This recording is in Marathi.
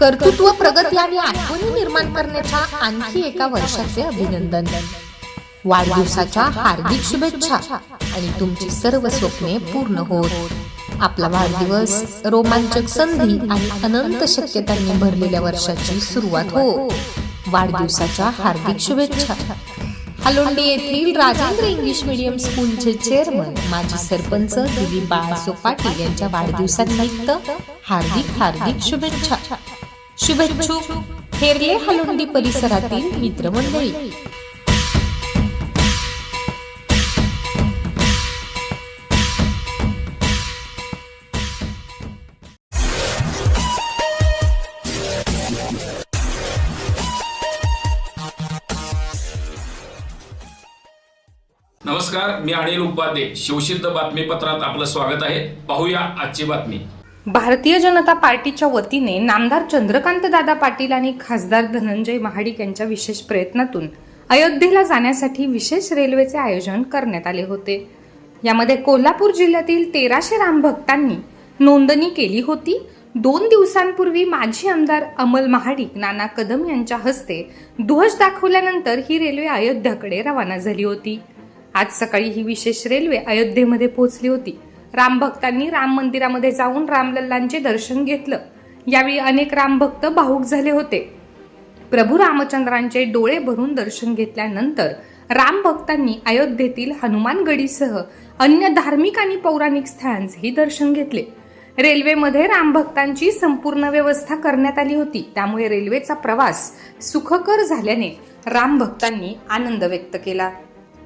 कर्तृत्व प्रगती आणि आठवणी निर्माण करण्याच्या आणखी एका वर्षाचे अभिनंदन. वाढदिवसाच्या हार्दिक शुभेच्छा आणि तुमची सर्व स्वप्ने पूर्ण होत. आपला वाढदिवस रोमांचक संधी आणि अनंत शक्यतांनी भरलेल्या वर्षाची सुरुवात हो. वाढदिवसाच्या हार्दिक शुभेच्छा. हलोंडी येथील राजेंद्र इंग्लिश मीडियम स्कूलचे चेअरमन माजी सरपंच दिलीप बाळासो पाटील यांच्या वाढदिवसानिमित्त हार्दिक हार्दिक शुभेच्छा. शुभेच्छुक हेरले हलुंडी परिसरातील मित्रमंडळी. नमस्कार मी अनिल उपाध्ये. शिवसिद्ध बातमीपत्रात आपलं स्वागत आहे. पाहूया आजची बातमी. भारतीय जनता पार्टीच्या वतीने नामदार चंद्रकांत दादा पाटील आणि खासदार धनंजय महाडिक यांच्या विशेष प्रयत्नातून अयोध्येला जाण्यासाठी विशेष रेल्वेचे आयोजन करण्यात आले होते. यामध्ये कोल्हापूर जिल्ह्यातील तेराशे रामभक्तांनी नोंदणी केली होती. दोन दिवसांपूर्वी माजी आमदार अमल महाडिक नाना कदम यांच्या हस्ते ध्वज दाखवल्यानंतर ही रेल्वे अयोध्याकडे रवाना झाली होती. आज सकाळी ही विशेष रेल्वे अयोध्येमध्ये पोहोचली होती. रामभक्तांनी राम मंदिरामध्ये जाऊन रामलल्लांचे दर्शन घेतलं. यावेळी अनेक रामभक्त भाऊक झाले होते. प्रभू रामचंद्रांचे डोळे भरून दर्शन घेतल्यानंतर रामभक्तांनी अयोध्येतील हनुमानगडीसह अन्य धार्मिक आणि पौराणिक स्थळांचेही दर्शन घेतले. रेल्वेमध्ये रामभक्तांची संपूर्ण व्यवस्था करण्यात आली होती. त्यामुळे रेल्वेचा प्रवास सुखकर झाल्याने रामभक्तांनी आनंद व्यक्त केला.